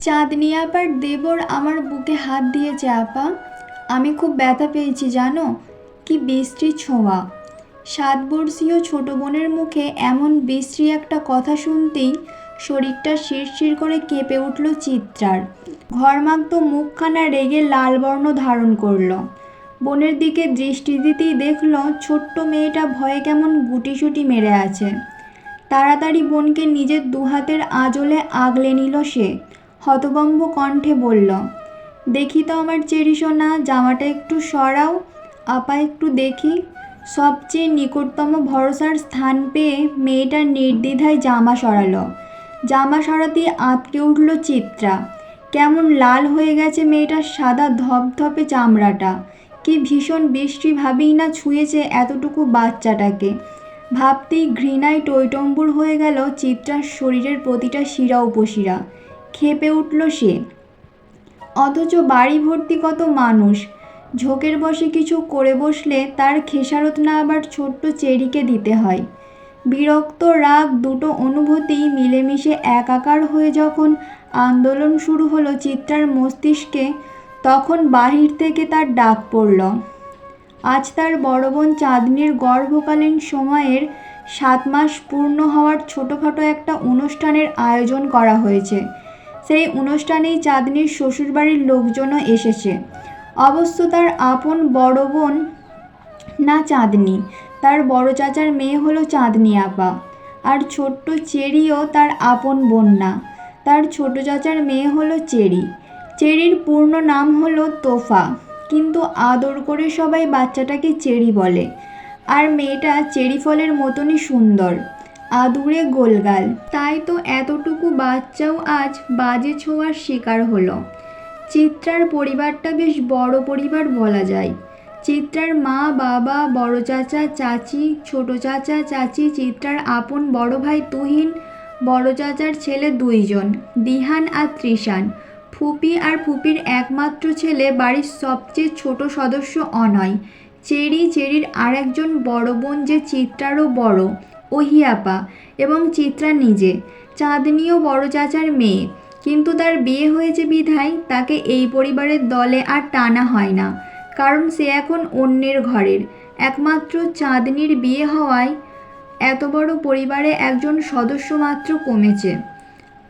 চাঁদনি আপার দেবর আমার বুকে হাত দিয়েছে, আপা। আমি খুব ব্যথা পেয়েছি, জানো? কি বৃষ্টি ছোঁয়া। সাত বর্ষীয় ছোট বোনের মুখে এমন বিশ্রী একটা কথা শুনতেই শরীরটা শিরশির করে কেঁপে উঠল চিত্রার। ঘরমাক্ত মুখখানা রেগে লাল বর্ণ ধারণ করল। বোনের দিকে দৃষ্টি দিতেই দেখল ছোট্ট মেয়েটা ভয়ে কেমন গুটিসুটি মেরে আছে। তাড়াতাড়ি বোনকে নিজের দুহাতের আঁচলে আগলে নিল সে। হতবম্ব কণ্ঠে বলল, দেখি তো আমার চেরি সোনা, জামাটা একটু সরাও, আপা একটু দেখি। সবচেয়ে নিকটতম ভরসার স্থান পেয়ে মেয়েটা নির্দ্বিধায় জামা সরালো। জামা সরাতেই আঁতকে উঠল চিত্রা। কেমন লাল হয়ে গেছে মেয়েটার সাদা ধপধপে চামড়াটা। কি ভীষণ বৃষ্টি ভাবেই না ছুঁয়েছে এতটুকু বাচ্চাটাকে। ভাবতেই ঘৃণায় টইটম্বুর হয়ে গেল চিত্রার শরীরের প্রতিটা শিরা উপশিরা। খেপে উঠল সে। অথচ বাড়ি ভর্তি কত মানুষ। ঝোঁকের বসে কিছু করে বসলে তার খেসারত না আবার ছোট্ট চেরিকে দিতে হয়। বিরক্ত রাগ দুটো অনুভূতি মিলেমিশে একাকার হয়ে যখন আন্দোলন শুরু হলো চিত্রার মস্তিষ্কে, তখন বাহির থেকে তার ডাক পড়ল। আজ তার বড় বোন চাঁদনির গর্ভকালীন সময়ের সাত মাস পূর্ণ হওয়ার ছোটোখাটো একটা অনুষ্ঠানের আয়োজন করা হয়েছে। সেই অনুষ্ঠানেই চাঁদনির শ্বশুরবাড়ির লোকজনও এসেছে। অবশ্য তার আপন বড় বোন না চাঁদনি, তার বড় চাচার মেয়ে হলো চাঁদনি আপা। আর ছোট্ট চেরিও তার আপন বোন না, তার ছোট চাচার মেয়ে হলো চেরি। চেরির পূর্ণ নাম হলো তোফা, কিন্তু আদর করে সবাই বাচ্চাটাকে চেরি বলে। আর মেয়েটা চেরি ফলের মতনই সুন্দর। আদুরে গোলগাল। তাই তো এতটুকু বাচ্চাও আজ বাজে ছোঁয়ার শিকার হলো। চিত্রার পরিবারটা বেশ বড় পরিবার বলা যায়। চিত্রার মা, বাবা, বড় চাচা, চাচি, ছোট চাচা, চাচি, চিত্রার আপন বড় ভাই তুহিন, বড় চাচার ছেলে দুইজন, দিহান আর ত্রিশান ফুপি আর ফুপির একমাত্র ছেলে বাড়ির সবচেয়ে ছোট সদস্য অনয়। চেরি, চেরির আরেকজন বড় বোন যে চিত্রারও বড়। ওহিয়াপা এবং চিত্রা নিজে। চাঁদনিও বড় চাচার মেয়ে। কিন্তু তার বিয়ে হয়েছে বিধায় তাকে এই পরিবারের দলে আর টানা হয় না। কারণ সে এখন অন্যের ঘরের। একমাত্র চাঁদনির বিয়ে হওয়ায় এত বড় পরিবারে একজন সদস্য মাত্র কমেছে।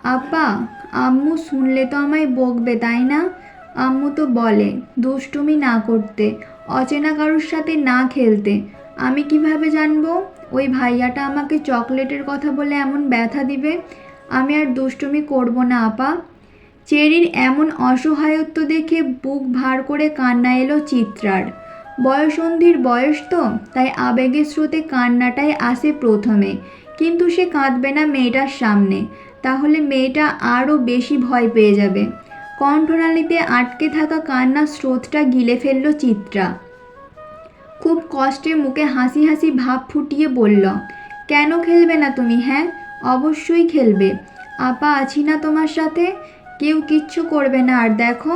আপা, আম্মু শুনলে তো আমায় বকবে, তাই না? আম্মু তো বলে, দুষ্টুমি না করতে, অচেনা কারোর সাথে না খেলতে। আমি কীভাবে জানব? ওই ভাইয়াটা আমাকে চকলেটের কথা বলে এমন ব্যথা দিবে, আমি আর দুষ্টুমি করব না, আপা। চেরির এমন অসহায়ত্ব দেখে বুক ভার করে কান্না এলো চিত্রার। বয়সন্ধির বয়স তো, তাই আবেগের স্রোতে কান্নাটাই আসে প্রথমে। কিন্তু সে কাঁদবে না মেয়েটার সামনে, তাহলে মেয়েটা আরও বেশি ভয় পেয়ে যাবে। কণ্ঠনালীতে আটকে থাকা কান্নার স্রোতটা গিলে ফেলল চিত্রা। খুব কষ্টে মুখে হাসি হাসি ভাব ফুটিয়ে বলল, কেন খেলবে না তুমি হ্যাঁ? অবশ্যই খেলবে। আপা, আছি না তোমার সাথে? কেউ কিচ্ছু করবে না। আর দেখো,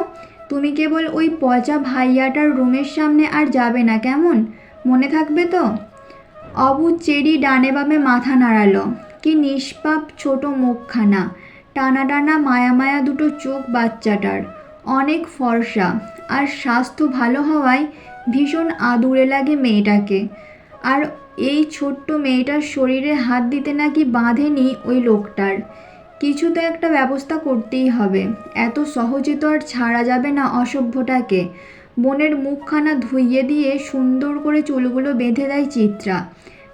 তুমি কেবল ওই পচা ভাইয়াটার রুমের সামনে আর যাবে না, কেমন? মনে থাকবে তো? অবুজ চেরি ডানে বামে মাথা নাড়ালো। কি নিষ্পাপ ছোট মুখখানা। টানা টানা মায়া মায়া দুটো চোখ বাচ্চাটার। অনেক ফর্সা। আর স্বাস্থ্য ভালো হওয়ায় ভীষণ আদুরে লাগে মেয়েটাকে। আর এই ছোট্ট মেয়েটার শরীরে হাত দিতে নাকি বাঁধেনি ওই লোকটার। কিছু তো একটা ব্যবস্থা করতেই হবে। এত সহজে তো আর ছাড়া যাবে না অসভ্যটাকে। বোনের মুখখানা ধুইয়ে দিয়ে সুন্দর করে চুলগুলো বেঁধে দেয় চিত্রা।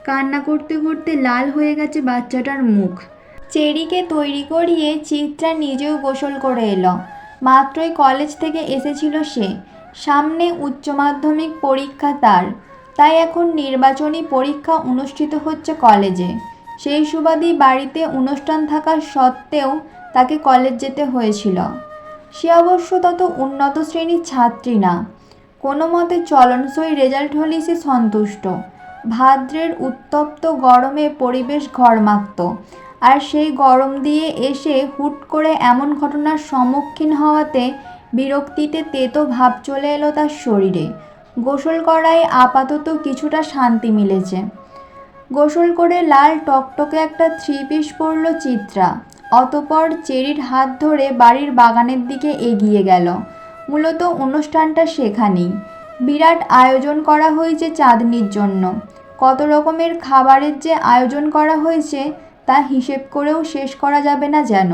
কান্না করতে করতে লাল হয়ে গেছে বাচ্চাটার মুখ। চেরিকে তৈরি করিয়ে চিত্রা নিজেও গোসল করে এলো। মাত্রই কলেজ থেকে এসেছিল সে। সামনে উচ্চ মাধ্যমিক পরীক্ষা তার। তাই এখন নির্বাচনী পরীক্ষা অনুষ্ঠিত হচ্ছে কলেজে। সেই সুবাদই বাড়িতে অনুষ্ঠান থাকা সত্ত্বেও তাকে কলেজ যেতে হয়েছিল। সে অবশ্য তত উন্নত শ্রেণির ছাত্রী না। কোনো মতে চলনসই রেজাল্ট হলেই সে সন্তুষ্ট। ভাদ্রের উত্তপ্ত গরমে পরিবেশ ঘরমাক্ত। আর সেই গরম দিয়ে এসে হুট করে এমন ঘটনার সম্মুখীন হওয়াতে বিরক্তিতে তেতো ভাব চলে এলো তার শরীরে। গোসল করায় আপাতত কিছুটা শান্তি মিলেছে। গোসল করে লাল টকটকে একটা থ্রি পিস পরল চিত্রা। অতপর চেরির হাত ধরে বাড়ির বাগানের দিকে এগিয়ে গেল। মূলত অনুষ্ঠানটা সেখানেই। বিরাট আয়োজন করা হয়েছে চাঁদনির জন্য। কত রকমের খাবারের যে আয়োজন করা হয়েছে তা হিসেব করেও শেষ করা যাবে না যেন।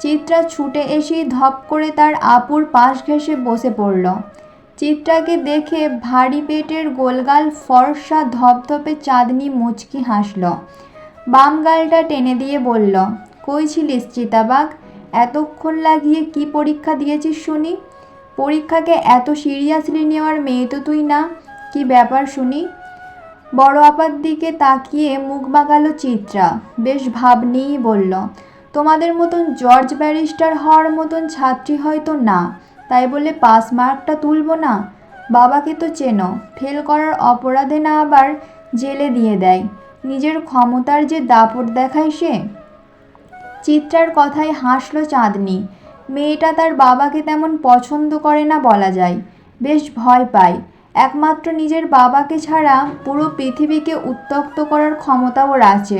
চিত্রা ছুটে এসেই ধপ করে তার আপুর পাশ ঘেঁষে বসে পড়ল। চিত্রাকে দেখে ভারী পেটের গোলগাল ফর্সা ধপধপে চাঁদনি মুচকি হাসল। বাম গালটা টেনে দিয়ে বলল, কই ছিলিস চিতাবাঘ? এতক্ষণ লাগিয়ে কি পরীক্ষা দিয়েছিস শুনি? পরীক্ষাকে এত সিরিয়াসলি নেওয়ার মেয়ে তো তুই না? কি ব্যাপার শুনি? বড় আপার দিকে তাকিয়ে মুখ বাঁকালো চিত্রা। বেশ ভাব নিয়েই বলল তোমাদের মতন জর্জ ব্যারিস্টার হওয়ার মতন ছাত্রী হয়তো না, তাই বলে পাস মার্কটা তুলবো না? বাবাকে তো চেনো, ফেল করার অপরাধে না আবার জেলে দিয়ে দেয়। নিজের ক্ষমতার যে দাপট দেখায় সে? চিত্রার কথায় হাসলো চাঁদনি। মেয়েটা তার বাবাকে তেমন পছন্দ করে না বলা যায়। বেশ ভয় পায়। একমাত্র নিজের বাবাকে ছাড়া পুরো পৃথিবীকে উত্তক্ত করার ক্ষমতা ওর আছে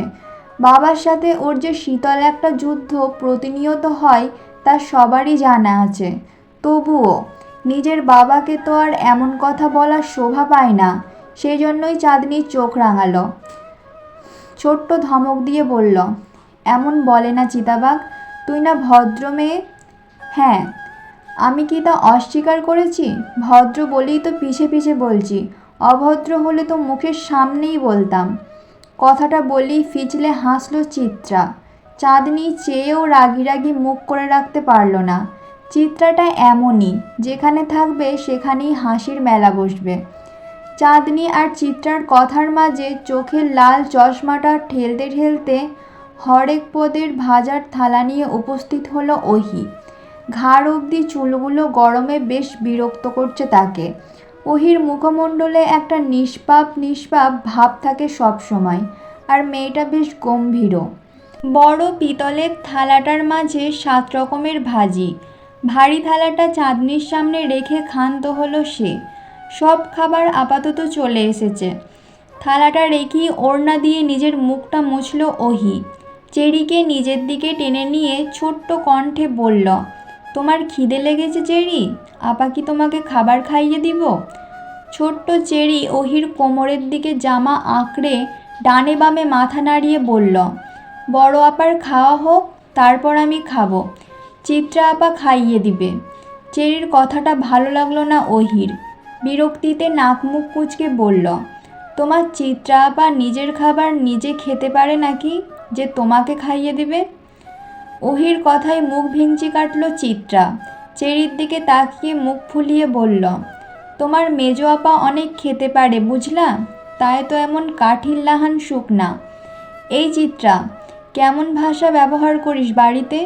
বাবার সাথে ওর যে শীতল একটা যুদ্ধ প্রতিনিয়ত হয়, তা সবারই জানা আছে। তবুও নিজের বাবাকে তো আর এমন কথা বলার শোভা পায় না সেই জন্যই চাঁদনি চোখ রাঙালো। ছোট্ট ধমক দিয়ে বলল, এমন বলে না চিতাবাঘ, তুই না ভদ্র মেয়ে? হ্যাঁ আমি কি তা অস্বীকার করেছি? ভদ্র বলেই তো পিছে পিছে বলছি, অভদ্র হলে তো মুখের সামনেই বলতাম। কথাটা বলেই ফিচলে হাসলো চিত্রা। চাঁদনি চেয়েও রাগি রাগি মুখ করে রাখতে পারল না। চিত্রাটা এমনই, যেখানে থাকবে সেখানেই হাসির মেলা বসবে। চাঁদনি আর চিত্রার কথার মাঝে চোখের লাল চশমাটা ঠেলতে ঠেলতে হরেক পদের ভাজার থালা নিয়ে উপস্থিত হলো ওহি। ঘাড় অবধি চুলগুলো গরমে বেশ বিরক্ত করছে তাকে। ওহির মুখমণ্ডলে একটা নিষ্পাপ নিষ্পাপ ভাব থাকে সব সময়। আর মেয়েটা বেশ গম্ভীরও। বড় পিতলের থালাটার মাঝে সাত রকমের ভাজি। ভারী থালাটা চাঁদনির সামনে রেখে ক্ষান্ত হলো সে। সব খাবার আপাতত চলে এসেছে। থালাটা রেখেই ওড়না দিয়ে নিজের মুখটা মুছল ওহি। চেরিকে নিজের দিকে টেনে নিয়ে ছোট্ট কণ্ঠে বলল তোমার খিদে লেগেছে, চেরি? আপা কি তোমাকে খাবার খাইয়ে দিব? ছোট্ট চেরি ওহির কোমরের দিকে জামা আঁকড়ে ডানে বামে মাথা নাড়িয়ে বলল, বড় আপার খাওয়া হোক, তারপর আমি খাব। চিত্রা আপা খাইয়ে দিবে। চেরির কথাটা ভালো লাগল না ওহির বিরক্তিতে নাক মুখ কুচকে বলল, তোমার চিত্রা আপা নিজের খাবার নিজে খেতে পারে নাকি, যে তোমাকে খাইয়ে দিবে? ওহির কথায় মুখ ভিঞ্চি কাটল চিত্রা। চেরির দিকে তাকিয়ে মুখ ফুলিয়ে বলল, তোমার মেজো আপা অনেক খেতে পারে, বুঝলা? তাই তো এমন কাঠির লাহান শুকনা। এই চিত্রা, কেমন ভাষা ব্যবহার করিস বাড়িতে?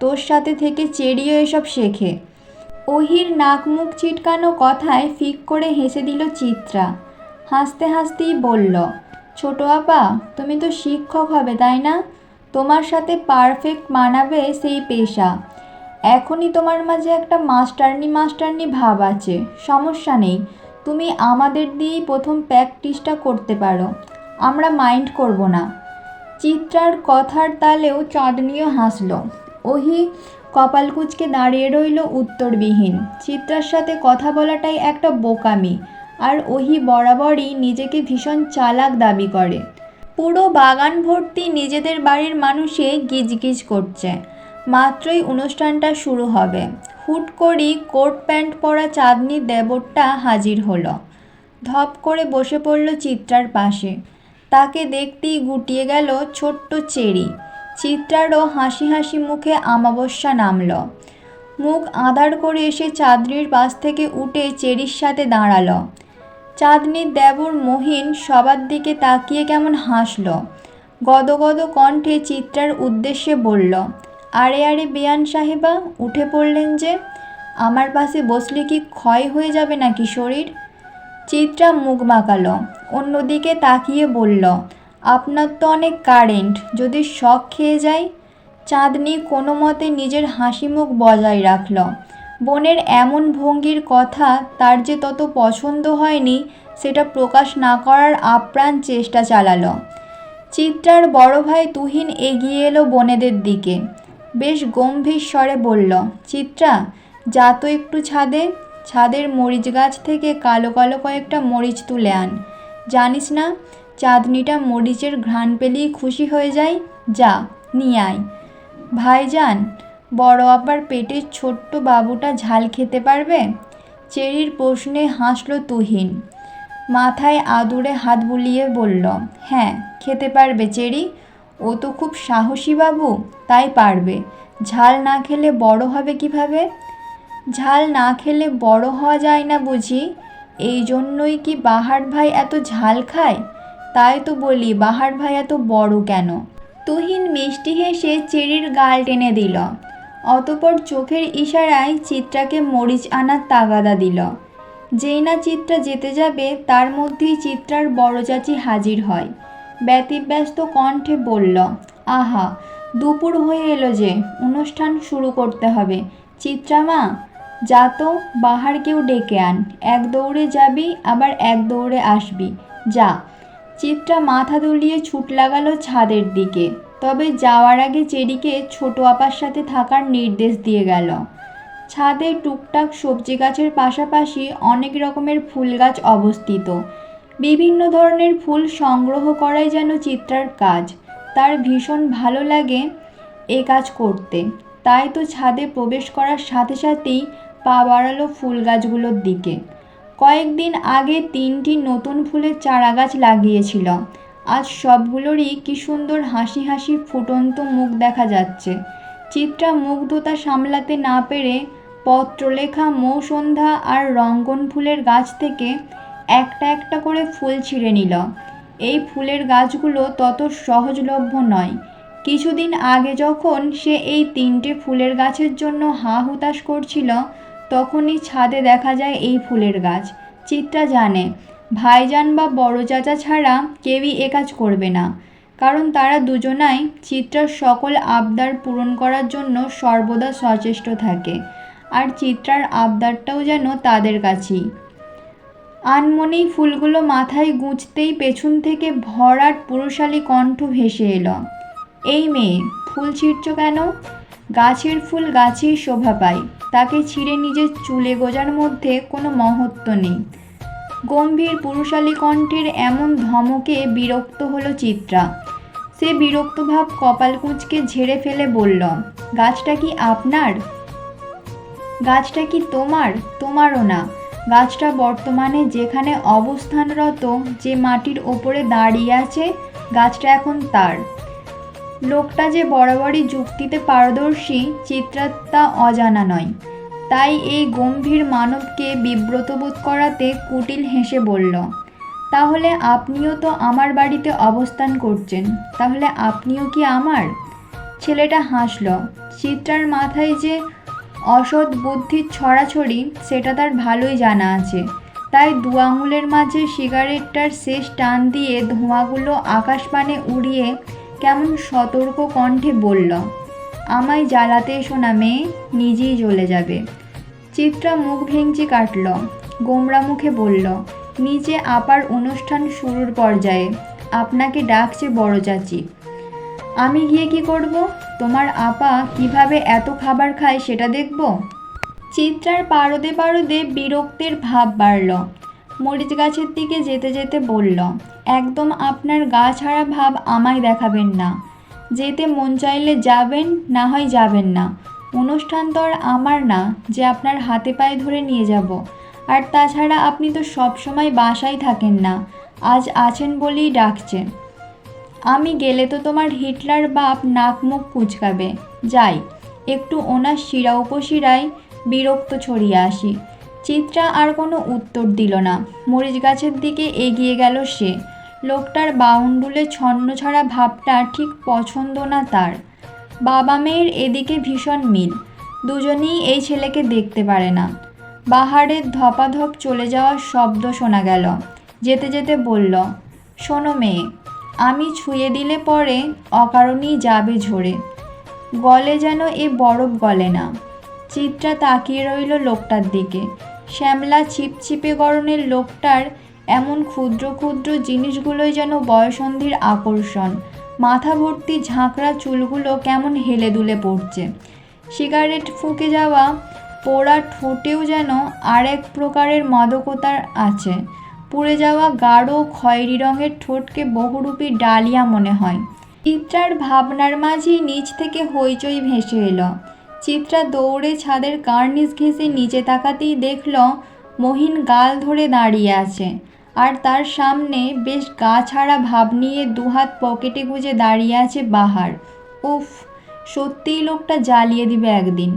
তোর সাথে থেকে চেরিও এসব শেখে ওহির নাক মুখ চিটকানো কথায় ফিক করে হেসে দিল চিত্রা। হাসতে হাসতেই বলল, ছোট আপা, তুমি তো শিক্ষক হবে, তাই না? তোমার সাথে পারফেক্ট মানাবে সেই পেশা। এখনই তোমার মাঝে একটা মাস্টারনি মাস্টারনি ভাব আছে, সমস্যা নেই। তুমি আমাদের দিয়েই প্রথম প্র্যাকটিসটা করতে পারো। আমরা মাইন্ড করব না। চিত্রার কথার তালেও চাঁদনিও হাসল। ওহি কপাল কুচকে দাঁড়িয়ে রইল উত্তরবিহীন। চিত্রার সাথে কথা বলাটাই একটা বোকামি। আর ওহি বরাবরই নিজেকে ভীষণ চালাক দাবি করে। পুরো বাগান ভর্তি নিজেদের বাড়ির মানুষে গিজগিজ করছে। মাত্রই অনুষ্ঠানটা শুরু হবে। হুট করেই কোট প্যান্ট পরা চাঁদনি দেবরটা হাজির হলো। ধপ করে বসে পড়ল চিত্রার পাশে। তাকে দেখতেই গুটিয়ে গেল ছোট্ট চেরি। চিত্রারও হাসি হাসি মুখে আমাবস্যা নামল। মুখ আধার করে এসে চাঁদনির পাশ থেকে উঠে চেরির সাথে দাঁড়াল। চাঁদনির দেবর মহিন সবার দিকে তাকিয়ে কেমন হাসল। গদগদ কণ্ঠে চিত্রার উদ্দেশ্যে বলল, আরে আরে বেয়ান সাহেবা, উঠে পড়লেন যে। আমার পাশে বসলে কি ক্ষয় হয়ে যাবে নাকি শরীর? চিত্রা মুখ বাঁকালো অন্যদিকে তাকিয়ে বলল, আপনার তো অনেক কারেন্ট, যদি শখ খেয়ে যায় চাঁদনি কোনো মতে নিজের হাসি মুখ বজায় রাখল। বোনের এমন ভঙ্গির কথা তার যে তত পছন্দ হয়নি, সেটা প্রকাশ না করার আপ্রাণ চেষ্টা চালালো। চিত্রার বড় ভাই তুহিন এগিয়ে এলো বোনেদের দিকে। বেশ গম্ভীর স্বরে বলল, চিত্রা, যা তো একটু ছাদে। ছাদের মরিচ গাছ থেকে কালো কালো কয়েকটা মরিচ তুলে আন। জানিস না, চাঁদনিটা মরিচের ঘ্রাণ পেলেই খুশি হয়ে যায়? যা, নিয়ে আয়। ভাইজান বড় আবার পেটের ছোট্ট বাবুটা ঝাল খেতে পারবে? চেরির প্রশ্নে হাসল তুহিন। মাথায় আদুরে হাত বুলিয়ে বলল হ্যাঁ খেতে পারবে চেরি। ও তো খুব সাহসী বাবু, তাই পারবে। ঝাল না খেলে বড় হবে কীভাবে? ঝাল না খেলে বড় হওয়া যায় না বুঝি। এই জন্যই কি বাহার ভাই এত ঝাল খায়? তাই তো বলি, বাহার ভাই এত বড় কেন? তুহিন মিষ্টি হেসে চেরির গাল টেনে দিল। অতপর চোখের ইশারায় চিত্রাকে মরিচ আনার তাগাদা দিল। যেই না চিত্রা যেতে যাবে, তার মধ্যেই চিত্রার বড় চাচি হাজির হয়। ব্যতিব্যস্ত কণ্ঠে বলল, আহা, দুপুর হয়ে এলো যে, অনুষ্ঠান শুরু করতে হবে। চিত্রা মা, যা তো, বাহার কেউ ডেকে আন। এক দৌড়ে যাবি, আবার এক দৌড়ে আসবি। যা। চিত্রা মাথা দুলিয়ে ছুট লাগালো ছাদের দিকে। তবে যাওয়ার আগে চেরিকে ছোট আপার সাথে থাকার নির্দেশ দিয়ে গেল। ছাদে টুকটাক সবজি গাছের পাশাপাশি অনেক রকমের ফুল গাছ অবস্থিত। বিভিন্ন ধরনের ফুল সংগ্রহ করাই যেন চিত্রার কাজ। তার ভীষণ ভালো লাগে এ কাজ করতে। তাই তো ছাদে প্রবেশ করার সাথে সাথেই পা বাড়ালো ফুল গাছগুলোর দিকে। কয়েকদিন আগে তিনটি নতুন ফুলের চারা গাছ লাগিয়েছিল। আজ সবগুলোরই কি সুন্দর হাসি হাসি ফুটন্ত মুখ দেখা যাচ্ছে। চিত্রা মুগ্ধতা সামলাতে না পেরে পত্রলেখা, মৌসন্ধ্যা আর রঙ্গন ফুলের গাছ থেকে একটা একটা করে ফুল ছিঁড়ে নিল। এই ফুলের গাছগুলো তত সহজলভ্য নয়। কিছুদিন আগে যখন সে এই তিনটে ফুলের গাছের জন্য হা হুতাশ করছিল, তখনই ছাদে দেখা যায় এই ফুলের গাছ। চিত্রা জানে ভাইজান বা বড় চাচা ছাড়া কেউই এ কাজ করবে না। কারণ তারা দুজনাই চিত্রার সকল আবদার পূরণ করার জন্য সর্বদা সচেষ্ট থাকে। আর চিত্রার আবদারটাও যেন তাদের কাছেই। আনমনেই ফুলগুলো মাথায় গুঁজতেই পেছন থেকে ভরাট পুরুষালী কণ্ঠ ভেসে এলো। এই মেয়ে, ফুল ছিঁড়ছ কেন? গাছের ফুল গাছেই শোভা পায়। তাকে ছিঁড়ে নিজের চুলে গোজার মধ্যে কোনো মহত্ব নেই। গম্ভীর পুরুষালী কণ্ঠের এমন ধমকে বিরক্ত হলো চিত্রা। সে বিরক্ত ভাব কপাল কুঁচকে ঝেড়ে ফেলে বলল, গাছটা কি আপনার? গাছটা কি তোমার? তোমারও না। গাছটা বর্তমানে যেখানে অবস্থানরত, যে মাটির ওপরে দাঁড়িয়ে আছে, গাছটা এখন তার। লোকটা যে বরাবরই যুক্তিতে পারদর্শী চিত্রার তা অজানা নয়। তাই এই গম্ভীর মানবকে বিব্রত বোধ করাতে কুটিল হেসে বলল, তাহলে আপনিও তো আমার বাড়িতে অবস্থান করছেন, তাহলে আপনিও কি আমার? ছেলেটা হাসল, চিত্রার মাথায় যে অসৎ বুদ্ধির ছড়াছড়ি, সেটা তার ভালোই জানা আছে। তাই দু আঙুলের মাঝে সিগারেটটার শেষ টান দিয়ে ধোঁয়াগুলো আকাশপানে উড়িয়ে কেমন সতর্ক কণ্ঠে বলল আমায় জ্বালাতে এসো না মেয়ে, নিজেই জ্বলে যাবে। চিত্রা মুখ ভেঙচি কাটল, গোমরা মুখে বলল, নিচে আপার অনুষ্ঠান শুরুর পর্যায়ে, আপনাকে ডাকছে বড় চাচি। আমি গিয়ে কি করব? তোমার আপা কীভাবে এত খাবার খায় সেটা দেখব? চিত্রার পারদে পারদে বিরক্তের ভাব বাড়ল। মরিচ গাছের দিকে যেতে যেতে বলল, একদম আপনার গা ছাড়া ভাব আমায় দেখাবেন না। যেতে মন চাইলে যাবেন, না হয় যাবেন না। অনুষ্ঠান তো আর আমার না, যে আপনার হাতে পায়ে ধরে নিয়ে যাব। আর তাছাড়া আপনি তো সব সময় বাসায় থাকেন না, আজ আছেন বলেই ডাকছে আমি গেলে তো তোমার হিটলার বাপ নাক মুখ কুচকাবে। যাই, একটু ওনার শিরা উপশিরায় বিরক্ত ছড়িয়ে আসি। চিত্রা আর কোনো উত্তর দিল না। মরিচ গাছের দিকে এগিয়ে গেল সে। লোকটার বাউন্ডুলে ছন্ন ছাড়া ভাবটা ঠিক পছন্দ না তার। বাবা মেয়ের এদিকে ভীষণ মিল। দুজনেই এই ছেলেকে দেখতে পারে না। বাহারের ধপাধপ চলে যাওয়ার শব্দ শোনা গেল। যেতে যেতে বলল, শোনো মেয়ে, আমি ছুঁয়ে দিলে পরে অকারণেই যাবে ঝরে। গলে যেন এ বরফ গলে না। চিত্রা তাকিয়ে রইল লোকটার দিকে। শ্যামলা ছিপছিপে গরনের লোকটার এমন ক্ষুদ্র ক্ষুদ্র জিনিসগুলোই যেন বয়সন্ধির আকর্ষণ। মাথা ভর্তি ঝাঁকড়া চুলগুলো কেমন হেলে দুলে পড়ছে। সিগারেট ফুঁকে যাওয়া পোড়া ঠোঁটেও যেন আরেক প্রকারের মাদকতার আছে। পুড়ে যাওয়া গাঢ় খয়েরি রঙের ঠোঁটকে বহুরূপী ডালিয়া মনে হয়। চিত্রার ভাবনার মাঝেই নিচ থেকে হইচই ভেসে এলো। চিত্রা দৌড়ে ছাদের কার্নিস ঘেঁষে নিচে তাকাতেই দেখল, মহিন গাল ধরে দাঁড়িয়ে আছে। আর তার সামনে বেশ গা ছাড়া ভাব নিয়ে দুহাত পকেটে গুঁজে দাঁড়িয়ে আছে বাহার। উফ, সত্যিই লোকটা জ্বালিয়ে দিবে একদিন।